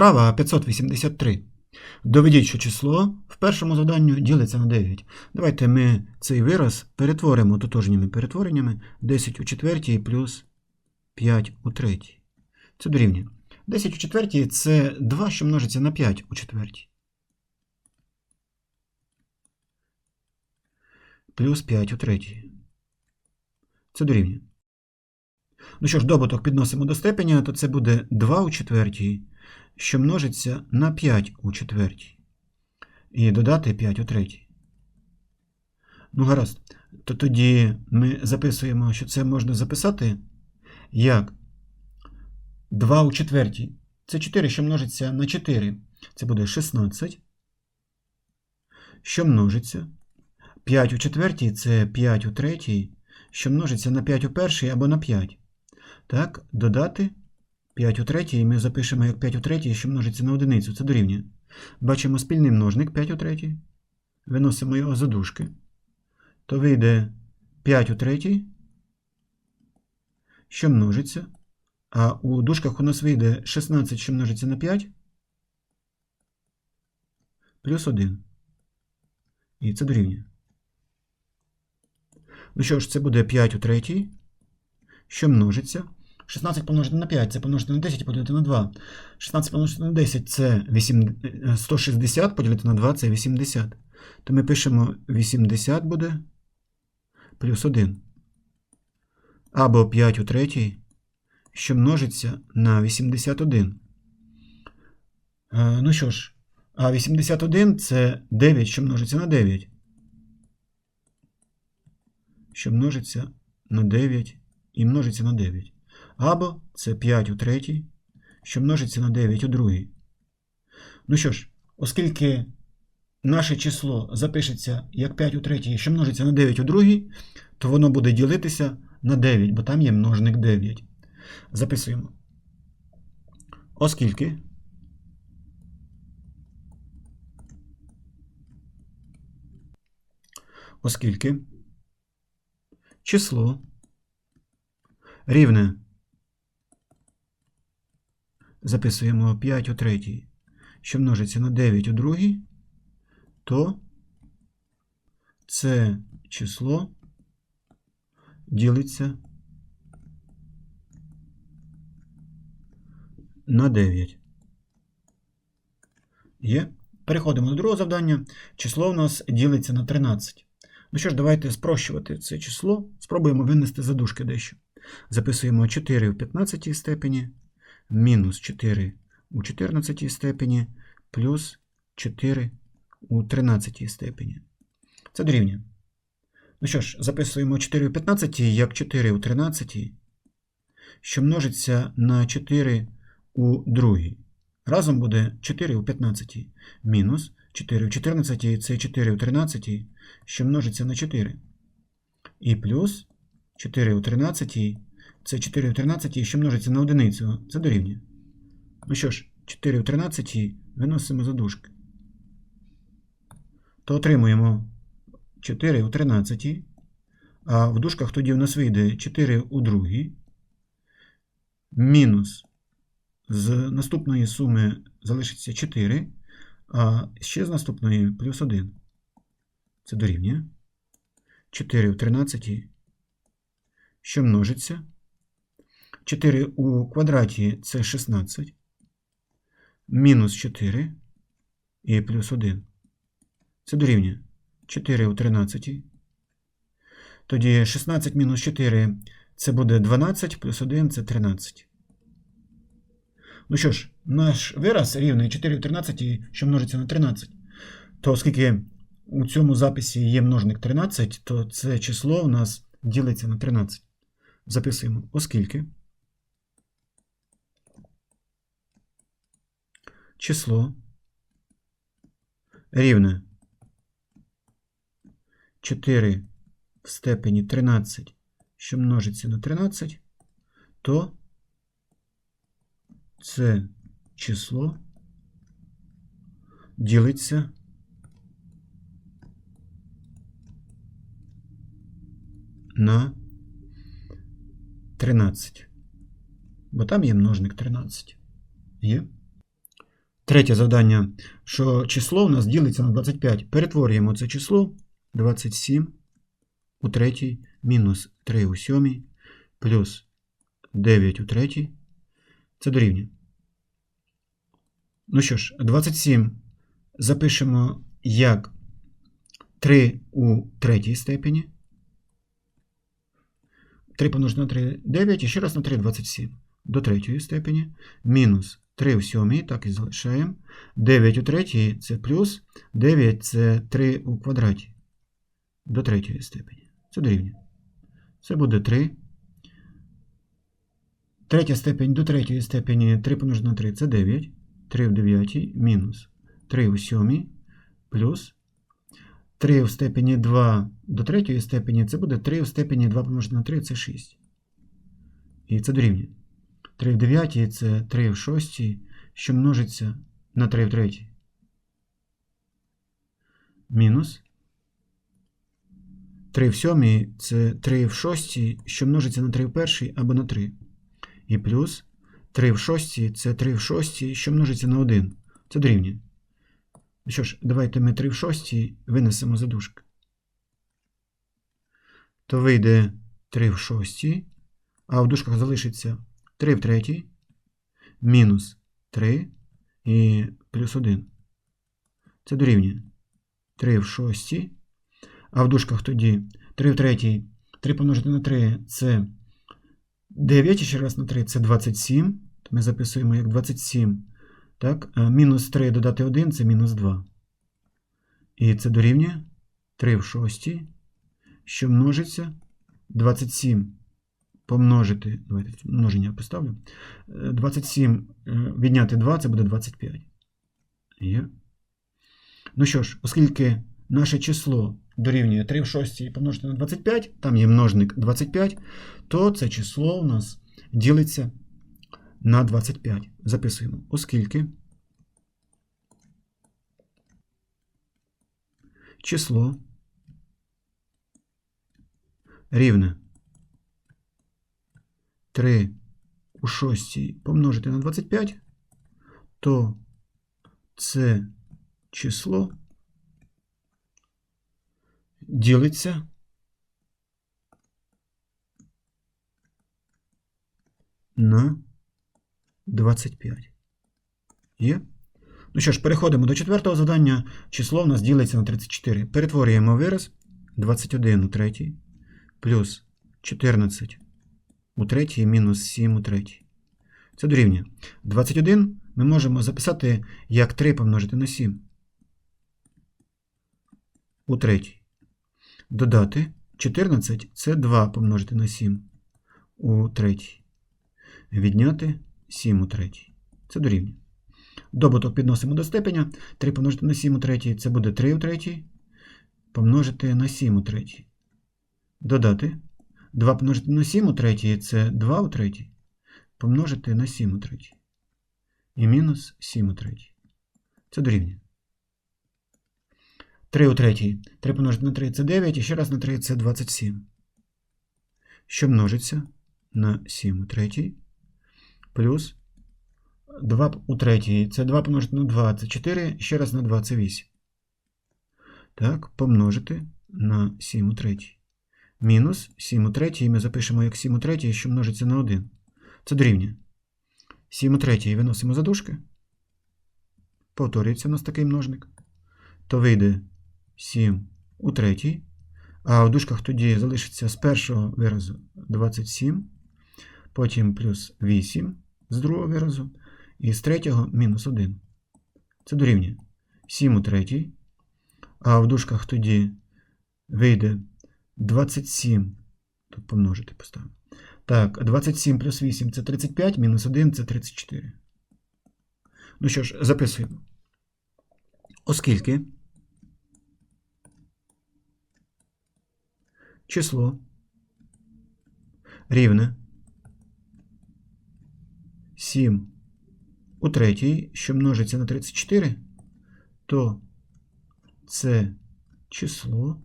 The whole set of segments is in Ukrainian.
Вправа 583. Доведіть, що число в першому завданню ділиться на 9. Давайте ми цей вираз перетворимо тотожніми перетвореннями 10 у четвертій плюс 5 у третій. Це дорівнює. 10 у четвертій це 2, що множиться на 5 у четвертій. Плюс 5 у третій. Це дорівнює. Ну що ж, добуток підносимо до степеня, то це буде 2 у четвертій, що множиться на 5 у четвертій. І додати 5 у третій. Ну, гаразд. То тоді ми записуємо, що це можна записати як 2 у четвертій. Це 4, що множиться на 4. Це буде 16. Що множиться. 5 у четвертій це 5 у третій, що множиться на 5 у першій або на 5. Так, додати 5 у третій, ми запишемо як 5 у третій, що множиться на одиницю. Це дорівнює. Бачимо спільний множник 5 у третій. Виносимо його за дужки. То вийде 5 у третій, що множиться. А у дужках у нас вийде 16, що множиться на 5, плюс 1. І це дорівнює. Ну що ж, це буде 5 у третій, що множиться. 16 помножити на 5 це помножити на 10 і поділити на 2. 16 помножити на 10 це 8, 160, поділити на 2 це 80. То ми пишемо 80 буде плюс 1. Або 5 у третій, що множиться на 81. Е, ну що ж, а 81 це 9, що множиться на 9. Що множиться на 9 і множиться на 9. Або це 5 у третій, що множиться на 9 у другій. Ну що ж, оскільки наше число запишеться як 5 у третій, що множиться на 9 у другій, то воно буде ділитися на 9, бо там є множник 9. Записуємо. Оскільки оскільки число рівне записуємо 5 у третій, що множиться на 9 у другій, то це число ділиться на 9. Є. Переходимо до другого завдання. Число у нас ділиться на 13. Ну що ж, давайте спрощувати це число. Спробуємо винести задушки дещо. Записуємо 4 в 15 степені, мінус 4 у 14 степені, плюс 4 у 13 степені. Це дорівнює. Ну що ж, записуємо 4 у 15 як 4 у 13, що множиться на 4 у другій. Разом буде 4 у 15. Мінус 4 у 14 це 4 у 13, що множиться на 4. І плюс 4 у 13 це 4 у 13, що множиться на одиницю. Це дорівнює. Ну що ж, 4 у 13 виносимо за дужки. То отримуємо 4 у 13. А в дужках тоді у нас вийде 4 у другій. Мінус з наступної суми залишиться 4, а ще з наступної плюс 1. Це дорівнює. 4 в 13, що множиться. 4 у квадраті це 16. Мінус 4 і плюс 1. Це дорівнює 4 у 13. Тоді 16 мінус 4 це буде 12, плюс 1 це 13. Ну що ж, наш вираз рівний 4 в 13, що множиться на 13. То оскільки у цьому записі є множник 13, то це число у нас ділиться на 13. Записуємо, оскільки число рівне 4 в степені 13, що множиться на 13, то це число ділиться на 13. Бо там є множник 13. Є. Третє завдання, що число у нас ділиться на 25. Перетворюємо це число 27 у третій мінус 3 у сьомій плюс 9 у третій. Це дорівнює. Ну що ж, 27 запишемо як 3 у третій степені. 3 помножити на 3 9 і ще раз на 3 27 до третьої степені. Мінус 3 у сьомій, так і залишаємо. 9 у третій це плюс 9 це 3 у квадраті до третьої степені. Це дорівнює. Це буде 3. Третя степень до третьої степені 3 помножити на 3 це 9. 3 в 9 мінус 3 у 7 плюс 3 в степені 2 до третьої степені це буде 3 в степені 2 помножити на 3 це 6. І це дорівнює. 3 в 9 це 3 в 6, що множиться на 3 в 3. Мінус 3 в 7 це 3 в 6, що множиться на 3 в 1 або на 3. І плюс 3 в 6 це 3 в 6, що множиться на 1. Це дорівнює. Ну що ж, давайте ми 3 в 6 винесемо за дужки. То вийде 3 в 6, а в дужках залишиться 3 в 3, мінус 3 і плюс 1. Це дорівнює 3 в 6. А в дужках тоді 3 в 3, 3 помножити на 3 це 9, ще раз на 3 це 27. Ми записуємо як 27. Так? Мінус 3 додати 1 це мінус 2. І це дорівнює 3 в 6, що множиться 27 помножити. Давайте множення поставлю. 27 відняти 2 це буде 25. Є. Ну що ж, оскільки наше число дорівнює 3 в 6 помножити на 25, там є множник 25, то це число у нас ділиться на 25. Записуємо, оскільки число рівне 3 у 6 помножити на 25, то це число ділиться на 25. Є? Ну що ж, переходимо до четвертого завдання. Число у нас ділиться на 34. Перетворюємо вираз 21 у третій, плюс 14 у третій, мінус 7 у третій. Це дорівнює. 21 ми можемо записати як 3 помножити на 7 у третій. Додати 14 це 2 помножити на 7 у третій. Відняти 7 у третій. Це дорівнює. Добуток підносимо до степеня. 3 помножити на 7 у третій це буде 3 у третій. Помножити на 7 у третій. Додати. 2 помножити на 7 у третій це 2 у третій. Помножити на 7 у третій. І мінус 7 у третій. Це дорівнює. 3 у третій. 3 помножити на 3 це 9, і ще раз на 3 це 27. Що множиться на 7 у третій. Плюс 2 у третій. Це 2 помножити на 2 це 4, ще раз на 2 це 8. Так, помножити на 7 у третій. Мінус 7 у третій ми запишемо як 7 у третій, що множиться на 1. Це дорівнює. 7 у третій виносимо за дужки. Повторюється у нас такий множник. То вийде 7 у третій. А в дужках тоді залишиться з першого виразу 27, потім плюс 8 з другого виразу, і з третього мінус 1. Це дорівнює 7 у третій. А в дужках тоді вийде 27. Тут помножити поставимо. Так, 27 плюс 8 це 35, мінус 1 це 34. Ну що ж, записуємо. Оскільки число рівне 7 у третій, що множиться на 34, то це число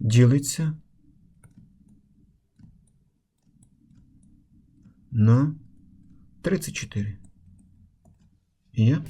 ділиться на 34. Є.